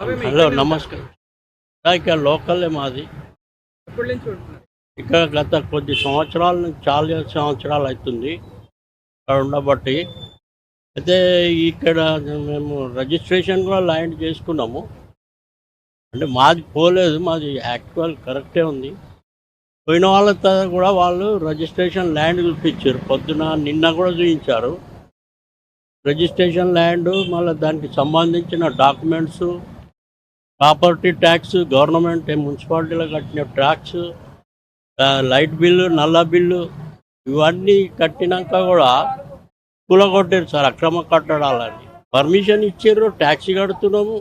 Hello నమస్కారం. ఇక్కడ లోకల్లే మాది. ఇక్కడ గత కొద్ది సంవత్సరాల నుంచి చాలా సంవత్సరాలు అవుతుంది. ఇక్కడ ఉండబట్టి. అయితే ఇక్కడ మేము రిజిస్ట్రేషన్ కూడా ల్యాండ్ చేసుకున్నాము. అంటే మాది పోలేదు మాది యాక్చువల్ కరెక్టే ఉంది. పోయిన వాళ్ళతో కూడా వాళ్ళు రిజిస్ట్రేషన్ ల్యాండ్ చూపించారు. పొద్దున నిన్న కూడా చూపించారు. రిజిస్ట్రేషన్ ల్యాండ్ మళ్ళీ దానికి సంబంధించిన డాక్యుమెంట్స్ ప్రాపర్టీ ట్యాక్స్ గవర్నమెంట్ మున్సిపాలిటీలో కట్టిన ట్యాక్స్ లైట్ బిల్లు నల్ల బిల్లు ఇవన్నీ కట్టినాక కూడా కూలగొట్టారు సార్ అక్రమ కట్టడాలని. పర్మిషన్ ఇచ్చారు ట్యాక్సీ కడుతున్నాము.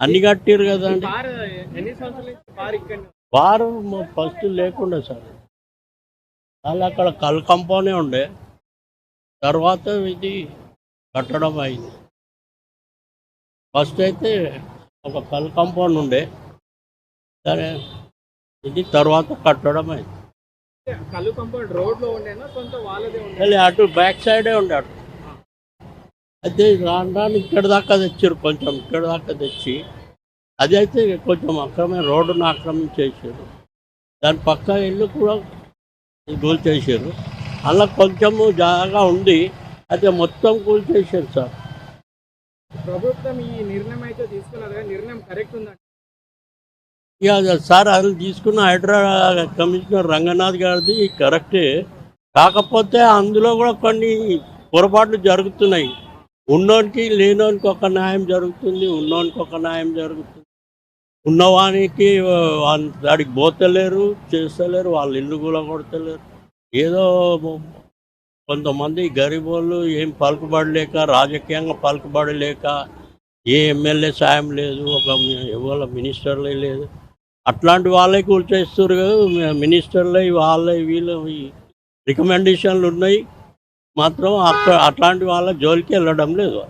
అన్ని కట్టారు కదండి వారు ఫస్ట్ లేకుండే సార్. వాళ్ళు అక్కడ కల్ కంపౌండే ఉండే. తర్వాత ఇది కట్టడం అయింది. ఫస్ట్ అయితే ఒక కల్ కాంపౌండ్ ఉండే. సరే ఇది తర్వాత కట్టడం అయింది కళ్ళు కంపౌండ్ రోడ్లో ఉండేనా? కొంత వాళ్ళదే ఉండే అటు బ్యాక్ సైడే ఉండే అటు. అయితే రాను రాను ఇక్కడ దాకా తెచ్చారు కొంచెం ఇక్కడ దాకా తెచ్చి. అది అయితే కొంచెం అక్రమే రోడ్డును ఆక్రమించేసారు దాని పక్క ఇల్లు కూడా కూల్చేసారు అలా కొంచెము జాగా ఉంది. అయితే మొత్తం కూల్చేసారు సార్. ప్రభుత్వం ఈ నిర్ణయం అయితే తీసుకున్నది నిర్ణయం కరెక్ట్ ఉందండి ఇక సార్ అది తీసుకున్న హైదరాబాద్ కమిషనర్ రంగనాథ్ గారిది కరెక్టే. కాకపోతే అందులో కూడా కొన్ని పొరపాట్లు జరుగుతున్నాయి. ఉన్నోనికి లేనోనికి ఒక న్యాయం జరుగుతుంది ఉన్నోనికి ఒక న్యాయం జరుగుతుంది. ఉన్నవానికి వాడికి పోతలేరు చేస్తలేరు వాళ్ళ ఇల్లు కూడా కొడతలేరు ఏదో కొంతమంది గరీబోళ్ళు ఏం పలుకుబడలేక రాజకీయంగా పలుకుబడలేక ఏ ఎమ్మెల్యే సాయం లేదు ఒక ఎవరు మినిస్టర్లే లేదు. అట్లాంటి వాళ్ళే కూర్చేస్తారు కదా మినిస్టర్లే వాళ్ళే వీళ్ళు రికమెండేషన్లు ఉన్నాయి. మాత్రం అట్లాంటి వాళ్ళ జోలికి వెళ్ళడం లేదు.